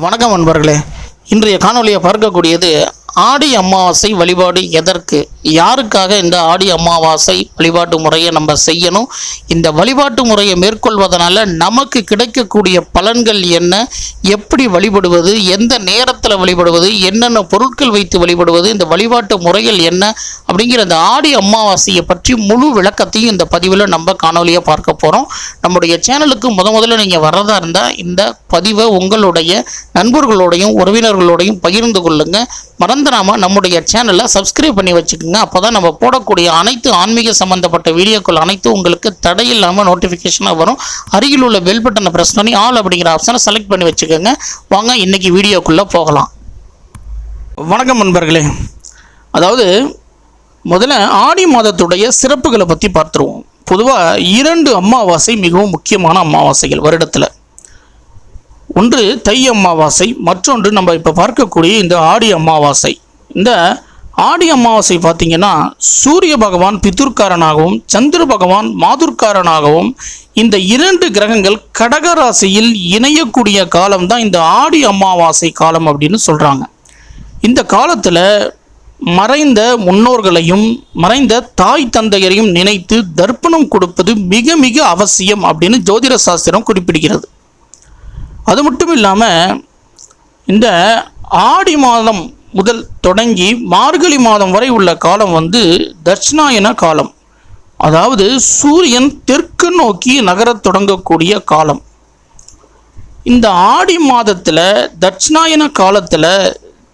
வணக்கம் நண்பர்களே. இன்றைய காணொளியை பார்க்கக்கூடியது ஆடி அமாவாசை வழிபாடு எதற்கு? யாருக்காக இந்த ஆடி அமாவாசை வழிபாட்டு முறையை நம்ம செய்யணும்? இந்த வழிபாட்டு முறையை மேற்கொள்வதனால நமக்கு கிடைக்கக்கூடிய பலன்கள் என்ன? எப்படி வழிபடுவது? எந்த நேரத்தில் வழிபடுவது? என்னென்ன பொருட்கள் வைத்து வழிபடுவது? இந்த வழிபாட்டு முறைகள் என்ன? அப்படிங்கிற இந்த ஆடி அமாவாசையை பற்றி முழு விளக்கத்தையும் இந்த பதிவில் நம்ம காணொலியாக பார்க்க போகிறோம் நம்முடைய சேனலுக்கு முத முதல்ல நீங்கள் வர்றதா இருந்தால் இந்த பதிவை உங்களுடைய நண்பர்களோடையும் உறவினர்களோடையும் பகிர்ந்து கொள்ளுங்கள் மறந்து மறந்துடாம நம்முடைய சேனலை சப்ஸ்கிரைப் பண்ணி வச்சுக்கோங்க. அப்போ தான் நம்ம போடக்கூடிய அனைத்து ஆன்மீக சம்பந்தப்பட்ட வீடியோக்கள் அனைத்தும் உங்களுக்கு தடையில்லாமல் நோட்டிஃபிகேஷனாக வரும். அருகில் உள்ள பெல் பட்டனை ப்ரெஸ் பண்ணி ஆல் அப்படிங்கிற ஆப்ஷனை செலக்ட் பண்ணி வச்சுக்கோங்க. வாங்க இன்றைக்கி வீடியோக்குள்ளே போகலாம். வணக்கம் நண்பர்களே. அதாவது முதல்ல ஆடி மாதத்துடைய சிறப்புகளை பற்றி பார்த்துருவோம். பொதுவாக இரண்டு அமாவாசை மிகவும் முக்கியமான அமாவாசைகள் வருடத்தில். ஒன்று தை அமாவாசை மற்றொன்று நம்ம இப்போ பார்க்கக்கூடிய இந்த ஆடி அமாவாசை. இந்த ஆடி அமாவாசை பார்த்திங்கன்னா சூரிய பகவான் பித்துர்காரனாகவும் சந்திர பகவான் மாதுர்காரனாகவும் இந்த இரண்டு கிரகங்கள் கடக ராசியில் இணையக்கூடிய காலம் தான் இந்த ஆடி அமாவாசை காலம் அப்படின்னு சொல்கிறாங்க இந்த காலத்தில் மறைந்த முன்னோர்களையும் மறைந்த தாய் தந்தையரையும் நினைத்து தர்ப்பணம் கொடுப்பது மிக மிக அவசியம் அப்படின்னு ஜோதிட சாஸ்திரம் குறிப்பிடுகிறது. அது மட்டும் இல்லாமல் இந்த ஆடி மாதம் முதல் தொடங்கி மார்கழி மாதம் வரை உள்ள காலம் வந்து தட்சிணாயன காலம். அதாவது சூரியன் தெற்கு நோக்கி நகரத் தொடங்கக்கூடிய காலம். இந்த ஆடி மாதத்தில் தட்சிணாயன காலத்தில்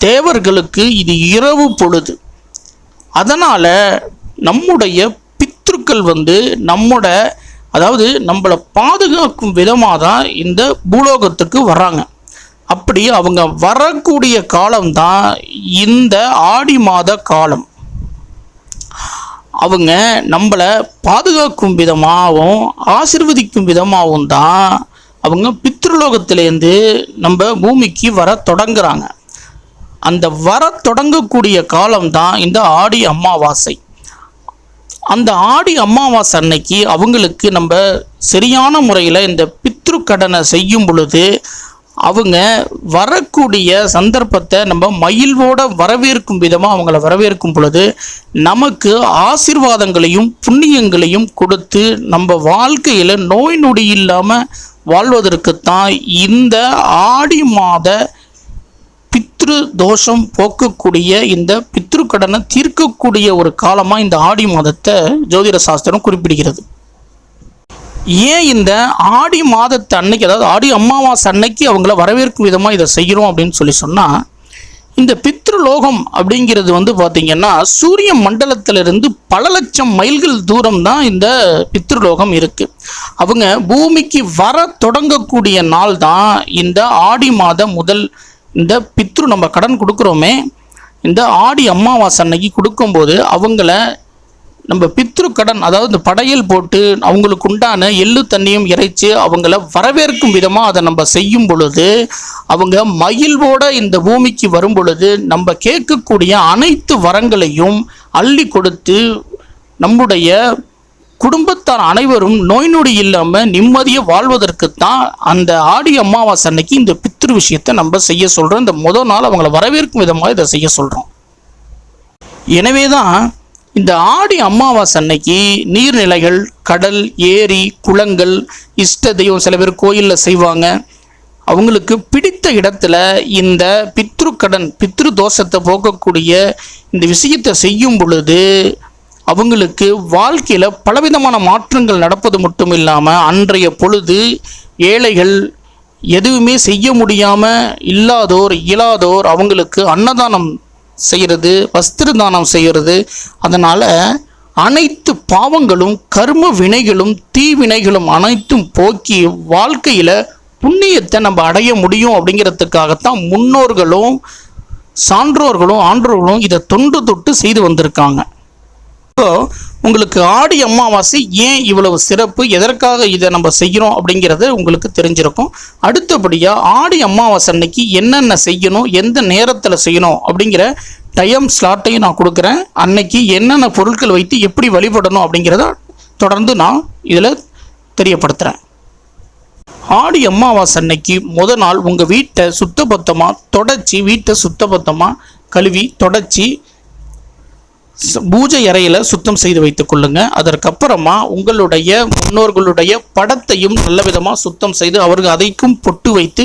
தேவர்களுக்கு இது இரவு பொழுது. அதனால் நம்முடைய பித்ருக்கள் வந்து நம்மோட அதாவது நம்மளை பாதுகாக்கும் விதமாக தான் இந்த பூலோகத்துக்கு வர்றாங்க. அப்படி அவங்க வரக்கூடிய காலம்தான் இந்த ஆடி மாத காலம். அவங்க நம்மளை பாதுகாக்கும் விதமாகவும் ஆசிர்வதிக்கும் விதமாகவும் தான் அவங்க பித்ருலோகத்திலேருந்து நம்ம பூமிக்கு வர தொடங்குறாங்க. அந்த வர தொடங்கக்கூடிய காலம்தான் இந்த ஆடி அமாவாசை. அந்த ஆடி அமாவாசை அன்னைக்கு அவங்களுக்கு நம்ம சரியான முறையில் இந்த பித்ரு கடனை செய்யும் பொழுது அவங்க வரக்கூடிய சந்தர்ப்பத்தை நம்ம மயில்வோட வரவேற்கும் விதமாக அவங்கள வரவேற்கும் பொழுது நமக்கு ஆசீர்வாதங்களையும் புண்ணியங்களையும் கொடுத்து நம்ம வாழ்க்கையில் நோய் நொடி இல்லாமல் வாழ்வதற்குத்தான் இந்த ஆடி மாத பித்ரு தோஷம் போக்கக்கூடிய இந்த பித்ரு கடனை தீர்க்கக்கூடிய ஒரு காலமாக இந்த ஆடி மாதத்தை ஜோதிட சாஸ்திரம் குறிப்பிடுகிறது. ஏன் இந்த ஆடி மாதத்தை அன்னைக்கு அதாவது ஆடி அம்மாவாசை அன்னைக்கு அவங்கள வரவேற்கும் விதமாக இதை செய்கிறோம் அப்படின்னு சொல்லி சொன்னால் இந்த பித்ருலோகம் அப்படிங்கிறது வந்து பார்த்திங்கன்னா சூரிய மண்டலத்திலிருந்து பல லட்சம் மைல்கள் தூரம் தான் இந்த பித்ருலோகம் இருக்குது அவங்க பூமிக்கு வர தொடங்கக்கூடிய நாள் தான் இந்த ஆடி மாத முதல் இந்த பித்ரு நம்ம கடன் கொடுக்குறோமே இந்த ஆடி அமாவாசை அன்னைக்கு கொடுக்கும்போது அவங்கள நம்ம பித்ரு கடன் அதாவது இந்த படையல் போட்டு அவங்களுக்கு உண்டான எள்ளு தண்ணியும் இறைச்சி அவங்கள வரவேற்கும் விதமாக அதை நம்ம செய்யும் பொழுது அவங்க மகிழ்வோட இந்த பூமிக்கு வரும் பொழுது நம்ம கேட்கக்கூடிய அனைத்து வரங்களையும் அள்ளி கொடுத்து நம்முடைய குடும்பத்தார் அனைவரும் நோய் நொடி இல்லாமல் நிம்மதியாக வாழ்வதற்குத்தான் அந்த ஆடி அமாவாசை அன்னைக்கு இந்த பித் பித்ரு விஷயத்தை நம்ம செய்ய சொல்கிறோம் இந்த முதல் நாள் அவங்கள வரவேற்கும் விதமாக இதை செய்ய சொல்கிறோம் எனவே தான் இந்த ஆடி அமாவாசை அன்னைக்கு நீர்நிலைகள் கடல் ஏரி குளங்கள் இஷ்ட தெய்வம் சில பேர் கோயிலில் செய்வாங்க. அவங்களுக்கு பிடித்த இடத்துல இந்த பித்ரு கடன் பித்ரு தோஷத்தை போக்கக்கூடிய இந்த விஷயத்தை செய்யும் பொழுது அவங்களுக்கு வாழ்க்கையில் பலவிதமான மாற்றங்கள் நடப்பது மட்டும் இல்லாமல் அன்றைய பொழுது ஏழைகள் எதுவுமே செய்ய முடியாமல் இல்லாதோர் இயலாதோர் அவங்களுக்கு அன்னதானம் செய்கிறது வஸ்திர தானம் செய்கிறது அதனால் அனைத்து பாவங்களும் கர்ம வினைகளும் தீவினைகளும் அனைத்தும் போக்கி வாழ்க்கையில் புண்ணியத்தை நம்ம அடைய முடியும் அப்படிங்கிறதுக்காகத்தான் முன்னோர்களும் சான்றோர்களும் ஆன்றோர்களும் இதை தொன்று தொட்டு செய்து வந்திருக்காங்க. இப்போ உங்களுக்கு ஆடி அமாவாசை ஏன் இவ்வளவு சிறப்பு? எதற்காக இதை நம்ம செய்கிறோம் அப்படிங்கிறது உங்களுக்கு தெரிஞ்சிருக்கும். அடுத்தபடியாக ஆடி அமாவாசை அன்னைக்கு என்னென்ன செய்யணும்? எந்த நேரத்தில் செய்யணும்? அப்படிங்கிற டைம் ஸ்லாட்டையும் நான் கொடுக்குறேன். அன்னைக்கு என்னென்ன பொருட்கள் வைத்து எப்படி வழிபடணும் அப்படிங்கிறத தொடர்ந்து நான் இதில் தெரியப்படுத்துகிறேன் ஆடி அமாவாசை அன்னைக்கு முத நாள் உங்கள் வீட்டை சுத்தபத்தமாக தொடச்சி வீட்டை சுத்தபத்தமாக கழுவி தொடச்சி பூஜை அறையில் சுத்தம் செய்து வைத்துக் கொள்ளுங்க. அதற்கப்புறமா உங்களுடைய முன்னோர்களுடைய படத்தையும் நல்ல விதமாக சுத்தம் செய்து அவர்கள் அதைக்கும் பொட்டு வைத்து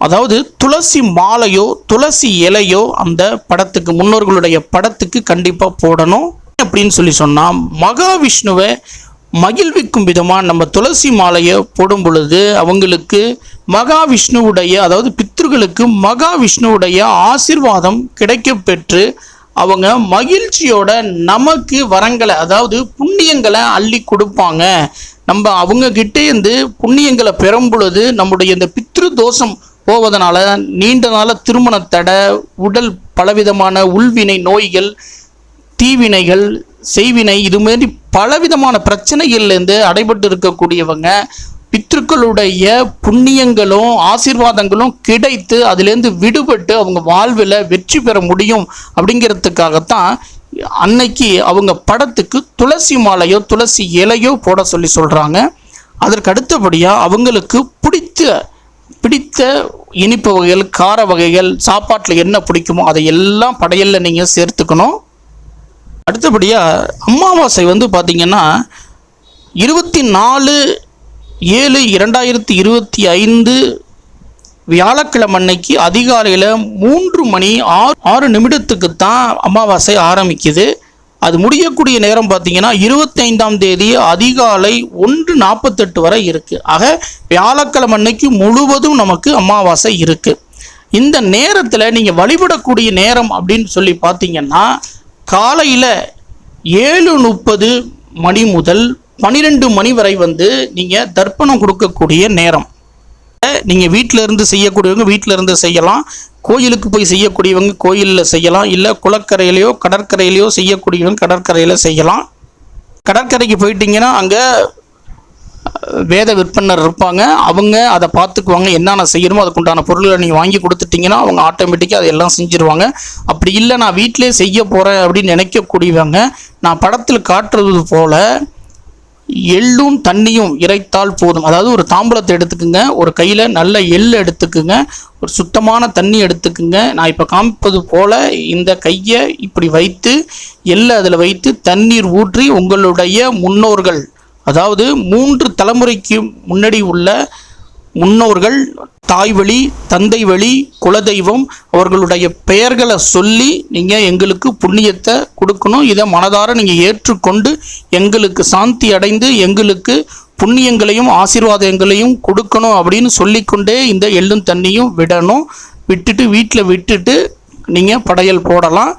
அதாவது துளசி மாலையோ துளசி இலையோ அந்த படத்துக்கு முன்னோர்களுடைய படத்துக்கு கண்டிப்பாக போடணும். அப்படின்னு சொல்லி சொன்னால் மகாவிஷ்ணுவை மகிழ்விக்கும் விதமாக நம்ம துளசி மாலையை போடும் பொழுது அவங்களுக்கு மகாவிஷ்ணுவுடைய அதாவது பித்ருகளுக்கு மகாவிஷ்ணுவுடைய ஆசீர்வாதம் கிடைக்க பெற்று அவங்க மகிழ்ச்சியோட நமக்கு வரங்களை அதாவது புண்ணியங்களை அள்ளி கொடுப்பாங்க. நம்ம அவங்க கிட்டே இருந்து புண்ணியங்களை பெறும் பொழுது நம்முடைய இந்த பித்ரு தோஷம் போவதனால நீண்ட நாள திருமண தடை உடல் பலவிதமான உள்வினை நோய்கள் தீவினைகள் செய்வினை இது மாதிரி பலவிதமான பிரச்சனைகள்லேருந்து அடைபட்டு இருக்கக்கூடியவங்க பித்ருக்களுடைய புண்ணியங்களும் ஆசீர்வாதங்களும் கிடைத்து அதிலேருந்து விடுபட்டு அவங்க வாழ்வில் வெற்றி பெற முடியும் அப்படிங்கிறதுக்காகத்தான் அன்னைக்கு அவங்க படத்துக்கு துளசி மாலையோ துளசி இலையோ போட சொல்லி சொல்கிறாங்க அதற்கு அடுத்தபடியாக அவங்களுக்கு பிடித்த பிடித்த இனிப்பு வகைகள் கார வகைகள் சாப்பாட்டில் என்ன பிடிக்குமோ அதை எல்லாம் படையலில் நீங்கள் சேர்த்துக்கணும். அடுத்தபடியாக அமாவாசை வந்து பார்த்திங்கன்னா இருபத்தி நாலு ஏழு இரண்டாயிரத்தி இருபத்தி ஐந்து வியாழக்கிழமை அன்னைக்கு அதிகாலையில் மூன்று மணி ஆறு ஆறு நிமிடத்துக்கு தான் அமாவாசை ஆரம்பிக்குது. அது முடியக்கூடிய நேரம் பார்த்தீங்கன்னா இருபத்தைந்தாம் தேதி அதிகாலை ஒன்று நாற்பத்தெட்டு வரை இருக்குது ஆக வியாழக்கிழமை அன்னைக்கு முழுவதும் நமக்கு அமாவாசை இருக்குது இந்த நேரத்தில் நீங்கள் வழிபடக்கூடிய நேரம் அப்படின்னு சொல்லி பார்த்தீங்கன்னா காலையில் ஏழு முப்பது மணி முதல் பன்னிரெண்டு மணி வரை வந்து நீங்கள் தர்ப்பணம் கொடுக்கக்கூடிய நேரம். நீங்கள் வீட்டில் இருந்து செய்யக்கூடியவங்க வீட்டில் இருந்து செய்யலாம். கோயிலுக்கு போய் செய்யக்கூடியவங்க கோயிலில் செய்யலாம். இல்லை குளக்கரையிலையோ கடற்கரையிலையோ செய்யக்கூடியவங்க கடற்கரையில் செய்யலாம். கடற்கரைக்கு போயிட்டீங்கன்னா அங்கே வேத விற்பனர் இருப்பாங்க. அவங்க அதை பார்த்துக்குவாங்க என்னென்ன செய்யணுமோ அதுக்குண்டான பொருள்களை நீங்கள் வாங்கி கொடுத்துட்டிங்கன்னா அவங்க ஆட்டோமேட்டிக்காக அதெல்லாம் செஞ்சுருவாங்க. அப்படி இல்லை நான் வீட்டிலே செய்ய போகிறேன் அப்படின்னு நினைக்கக்கூடியவங்க நான் படத்தில் காட்டுறது போல் எள்ளும் தண்ணியும் இறைத்தால் போதும். அதாவது ஒரு தாம்பூலத்தை எடுத்துக்குங்க ஒரு கையில் நல்ல எள் எடுத்துக்குங்க ஒரு சுத்தமான தண்ணி எடுத்துக்குங்க. நான் இப்போ காமிப்பது போல் இந்த கையை இப்படி வைத்து எள்ளை அதில் வைத்து தண்ணீர் ஊற்றி உங்களுடைய முன்னோர்கள் அதாவது மூன்று தலைமுறைக்கு முன்னாடி உள்ள முன்னோர்கள் தாய் வழி தந்தை வழி குலதெய்வம் அவர்களுடைய பெயர்களை சொல்லி நீங்கள் எங்களுக்கு புண்ணியத்தை கொடுக்கணும். இதை மனதார நீங்கள் ஏற்றுக்கொண்டு எங்களுக்கு சாந்தி அடைந்து எங்களுக்கு புண்ணியங்களையும் ஆசீர்வாதங்களையும் கொடுக்கணும் அப்படின்னு சொல்லிக்கொண்டே இந்த எள்ளும் தண்ணியும் விடணும். விட்டுட்டு வீட்டில் விட்டுட்டு நீங்கள் படையல் போடலாம்.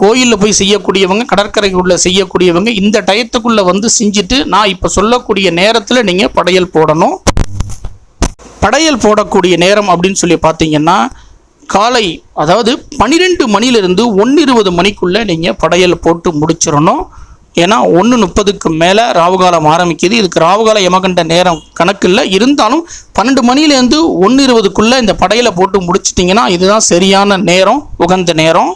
கோயிலில் போய் செய்யக்கூடியவங்க கடற்கரைக்குள்ளே செய்யக்கூடியவங்க இந்த டயத்துக்குள்ளே வந்து செஞ்சுட்டு நான் இப்போ சொல்லக்கூடிய நேரத்தில் நீங்கள் படையல் போடணும். படையல் போடக்கூடிய நேரம் அப்படின்னு சொல்லி பார்த்தீங்கன்னா காலை அதாவது பன்னிரெண்டு மணிலிருந்து ஒன்று இருபது மணிக்குள்ளே நீங்கள் படையல் போட்டு முடிச்சிடணும். ஏன்னா ஒன்று முப்பதுக்கு மேலே ராவுகாலம் ஆரம்பிக்குது. இதுக்கு ராவுகால யமகண்ட நேரம் கணக்கு இல்லை. இருந்தாலும் பன்னெண்டு மணிலேருந்து ஒன்று இருபதுக்குள்ளே இந்த படையலை போட்டு முடிச்சிட்டிங்கன்னா இதுதான் சரியான நேரம் உகந்த நேரம்.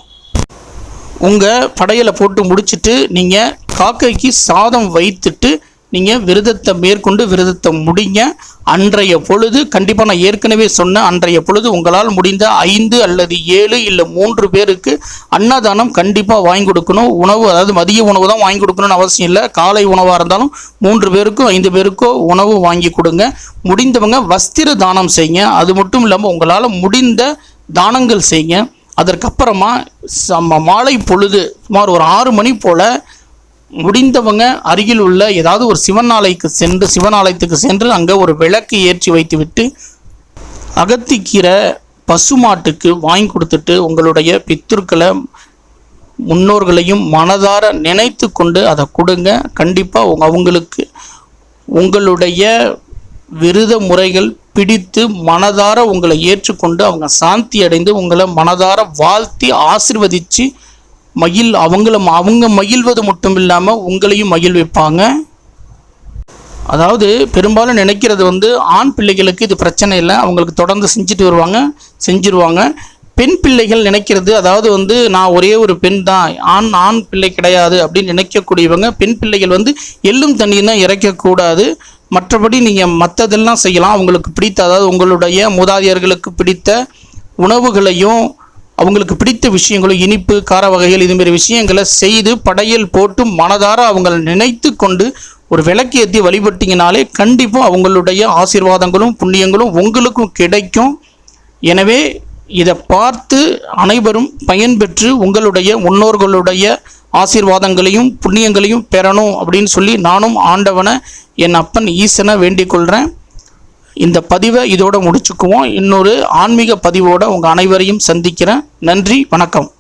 உங்கள் படையலை போட்டு முடிச்சுட்டு நீங்கள் காக்கைக்கு சாதம் வைத்துட்டு நீங்கள் விரதத்தை மேற்கொண்டு விரதத்தை முடிங்க. அன்றைய பொழுது கண்டிப்பாக நான் ஏற்கனவே சொன்ன அன்றைய பொழுது உங்களால் முடிந்த ஐந்து அல்லது ஏழு இல்லை மூன்று பேருக்கு அன்னதானம் கண்டிப்பாக வாங்கி கொடுக்கணும். உணவு அதாவது மதிய உணவு தான் வாங்கி கொடுக்கணும்னு அவசியம் இல்லை. காலை உணவாக இருந்தாலும் மூன்று பேருக்கோ ஐந்து பேருக்கோ உணவு வாங்கி கொடுங்க. முடிந்தவங்க வஸ்திர தானம் செய்யுங்க. அது மட்டும் இல்லாமல் உங்களால் முடிந்த தானங்கள் செய்யுங்க. அதற்கப்புறமா மாலை பொழுது சுமார் ஒரு ஆறு மணி போல் முடிந்தவங்க அருகில் உள்ள ஏதாவது ஒரு சிவன் ஆலயக்கு சென்று சிவன் ஆலயத்துக்கு சென்று அங்கே ஒரு விளக்கு ஏற்றி வைத்துவிட்டு அகத்திக்கீரை பசுமாட்டுக்கு வாங்கி கொடுத்துட்டு உங்களுடைய பித்துருக்களை முன்னோர்களையும் மனதார நினைத்து கொண்டு அதை கொடுங்க. கண்டிப்பாக அவங்களுக்கு உங்களுடைய விருத முறைகள் பிடித்து மனதார உங்களை ஏற்றுக்கொண்டு அவங்க சாந்தி அடைந்து உங்களை மனதார வாழ்த்தி ஆசிர்வதித்து மகிழ் அவங்கள அவங்க மகிழ்வது மட்டும் இல்லாமல் உங்களையும் மகிழ்விப்பாங்க அதாவது பெரும்பாலும் நினைக்கிறது வந்து ஆண் பிள்ளைகளுக்கு இது பிரச்சனை இல்லை. அவங்களுக்கு தொடர்ந்து செஞ்சுட்டு வருவாங்க செஞ்சிருவாங்க. பெண் பிள்ளைகள் நினைக்கிறது அதாவது வந்து நான் ஒரே ஒரு பெண் தான் ஆண் ஆண் பிள்ளை கிடையாது அப்படின்னு நினைக்கக்கூடியவங்க பெண் பிள்ளைகள் வந்து எள்ளும் தண்ணியும் தான் இறைக்கக்கூடாது. மற்றபடி நீங்கள் மற்றதெல்லாம் செய்யலாம். அவங்களுக்கு பிடித்த அதாவது உங்களுடைய மூதாதையர்களுக்கு பிடித்த உணவுகளையும் அவங்களுக்கு பிடித்த விஷயங்களும் இனிப்பு கார வகைகள் இதுமாரி விஷயங்களை செய்து படையல் போட்டு மனதார அவங்களை நினைத்து கொண்டு ஒரு விளக்கு ஏற்றி கண்டிப்பாக அவங்களுடைய ஆசீர்வாதங்களும் புண்ணியங்களும் உங்களுக்கும் கிடைக்கும். எனவே இதை பார்த்து அனைவரும் பயன்பெற்று உங்களுடைய முன்னோர்களுடைய ஆசீர்வாதங்களையும் புண்ணியங்களையும் பெறணும் அப்படின்னு சொல்லி நானும் ஆண்டவனை என் அப்பன் ஈசனை வேண்டிக் கொள்கிறேன் இந்த பதிவை இதோட முடிச்சுக்குவோம். இன்னொரு ஆன்மீக பதிவோட உங்கள் அனைவரையும் சந்திக்கிறேன். நன்றி வணக்கம்.